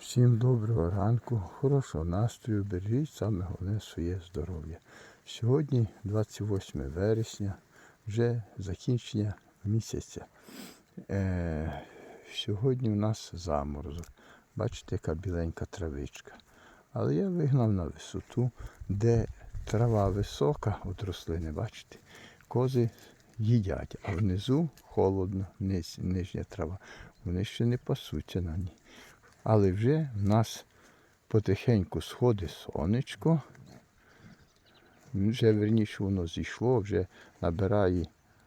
Всім доброго ранку, хорошого настрою, бережіть саме головне своє здоров'я. Сьогодні 28 вересня, вже закінчення місяця. Е, сьогодні у нас заморозок. Бачите, яка біленька травичка. Але я вигнав на висоту, де трава висока от рослини, бачите, кози їдять, а внизу холодно, нижня трава. Вони ще не пасуться на ній. Але вже в нас потихеньку сходить сонечко. Вже верніше воно зійшло, вже набирає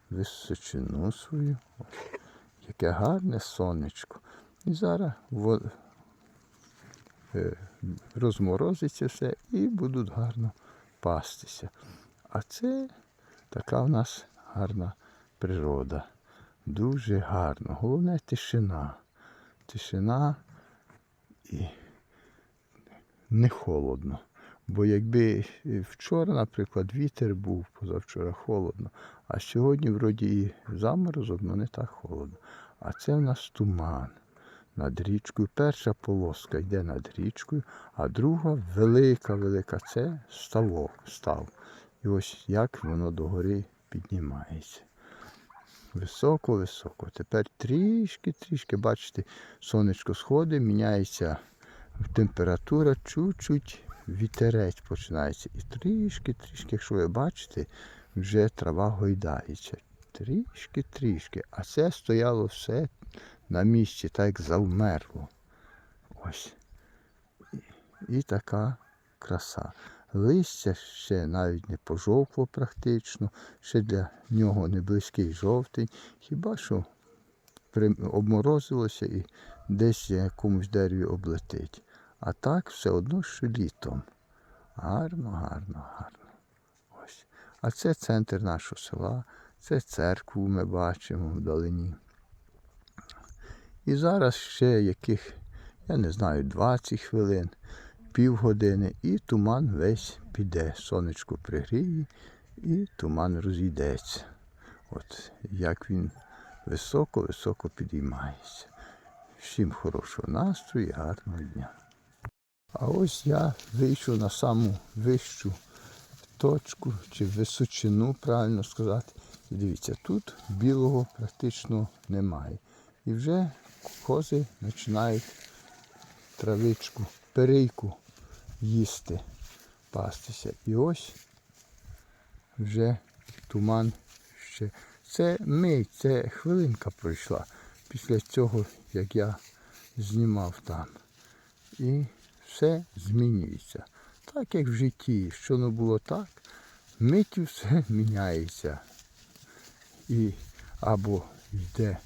височину свою. Яке гарне сонечко. І зараз е, розморозиться все і будуть гарно пастися. А це така в нас гарна природа. Дуже гарно. Головне тишина. Тишина і не холодно. Бо якби вчора, наприклад, вітер був, позавчора холодно, а сьогодні вроді і заморозок, але не так холодно. А це в нас туман над річкою. Перша полоска йде над річкою, а друга велика, велика це ставок, став. І ось як воно догори піднімається. Високо-високо. Тепер трішки-трішки, бачите, сонечко сходить, міняється температура, чуть-чуть вітерець починається. І трішки-трішки, якщо ви бачите, вже трава гойдається. Трішки-трішки. А це стояло все на місці, так як завмерло. Ось. І, така краса. Листя ще навіть не пожовкло практично, ще для нього не близький жовтий. Хіба що обморозилося і десь якомусь дереві облетить. А так все одно, що літом. Гарно, гарно, гарно. Ось. А це центр нашого села, це церкву ми бачимо вдалині. І зараз ще яких, я не знаю, 20 хвилин, півгодини, і туман весь піде. Сонечко пригріє, і туман розійдеться. От як він високо-високо підіймається. Всім хорошого настрою і гарного дня. А ось я вийшов на саму вищу точку чи височину, правильно сказати. І дивіться, тут білого практично немає. І вже кози починають травичку, перейку їсти, пастися. І ось вже туман ще. Це мить, це хвилинка пройшла після цього, як я знімав там. І все змінюється. Так як в житті, що не було так, миттю все міняється. І або йде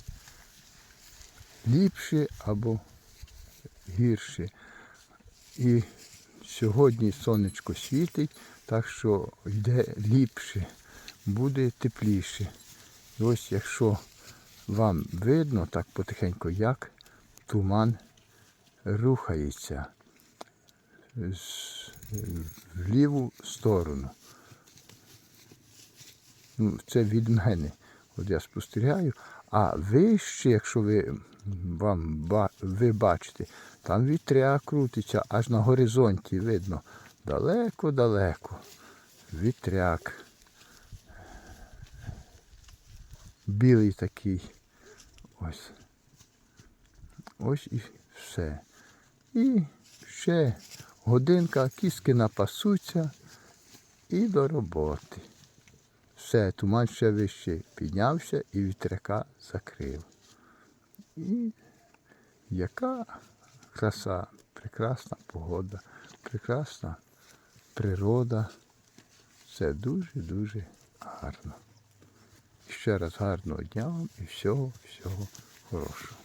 ліпше, або гірше. І сьогодні сонечко світить, так що йде ліпше, буде тепліше. І ось якщо вам видно так потихеньку, як туман рухається в ліву сторону. Ну, це від мене. От я спостерігаю. А вище, якщо ви, вам, ба- ви бачите, там вітря крутиться, аж на горизонті видно. Далеко-далеко. Вітряк. Білий такий. Ось. Ось і все. І ще годинка, кіски напасуться і до роботи. Все, туман ще вище піднявся і вітряка закрив. І яка краса, прекрасна погода, прекрасна природа. Це дуже-дуже гарно. Ще раз гарного дня вам і всього, всього хорошого.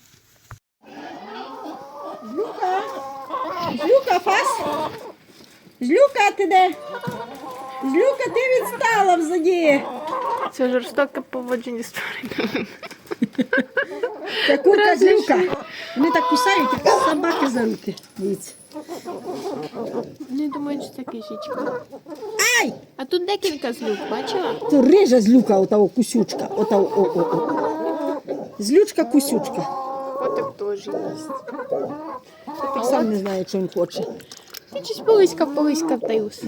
Злюка! Злюка, фас! Злюка, ти де? Злюка, ти відстала взаді. Це жорстоке поводження з тваринами. Це курка злюка. Вони так кусають, як собаки за руки. Дивіться. Не думаю, що це кишечка. Ай! А тут декілька злюк, бачила? Це рижа злюка, ота о, кусючка. Ота, о, о, о. Злючка, кусючка. Котик теж. їсти. Так сам не знає, що він хоче. Ти щось полиськав, полиськав та й усе.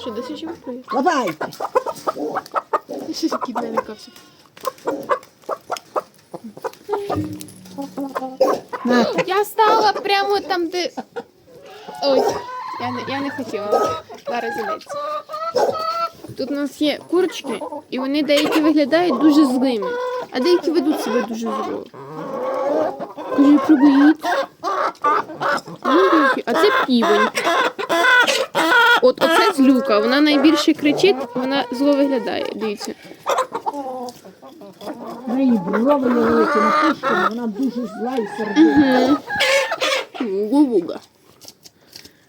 Що, досі ще виплюєш? Давайте. Кіт налякався. Я стала прямо там, де. Ой, я не, я не хотіла. Зараз зайдеться. Тут у нас є курочки, і вони деякі виглядають дуже злими, а деякі ведуть себе дуже зло. Кажу, пробують. Ну, А це півень. От оце злюка, вона найбільше кричить, вона зло виглядає. Дивіться. В неї брови великі напущені, вона дуже зла і сердита. Гу-гуга.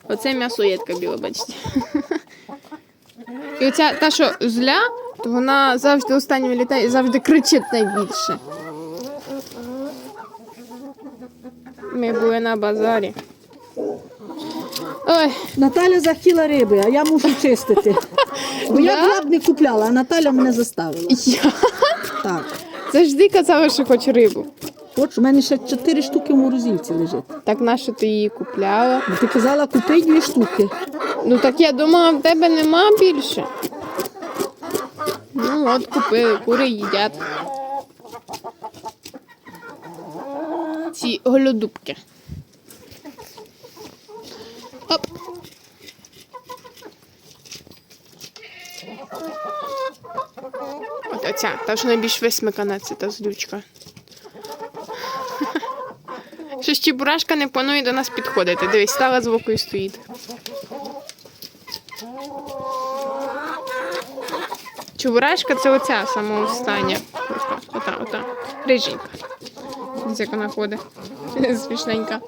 Оце м'ясоєдка біла, бачите. І оця та, що зля, то вона завжди останньою літає і завжди кричить найбільше. Ми були на базарі. Ой, Наталя захотіла риби, а я мушу чистити. Бо я б не купляла, а Наталя мене заставила. я Так. завжди казала, що хоч рибу. От у мене ще чотири штуки в морозильці лежить. Так нащо ти її купляла? Ну, Ти казала, купи дві штуки. Ну так я думала, в тебе нема більше. Ну от купили, кури їдять. Ці голодубки. Оп. От оця, та що найбільш висмикана, це та злючка. Щось чебурашка не планує до нас підходити. Дивись, стала звуку і стоїть. Чебурашка це оця сама остання. Ота, ота. Риженька. Ось як вона ходить. Смішненька.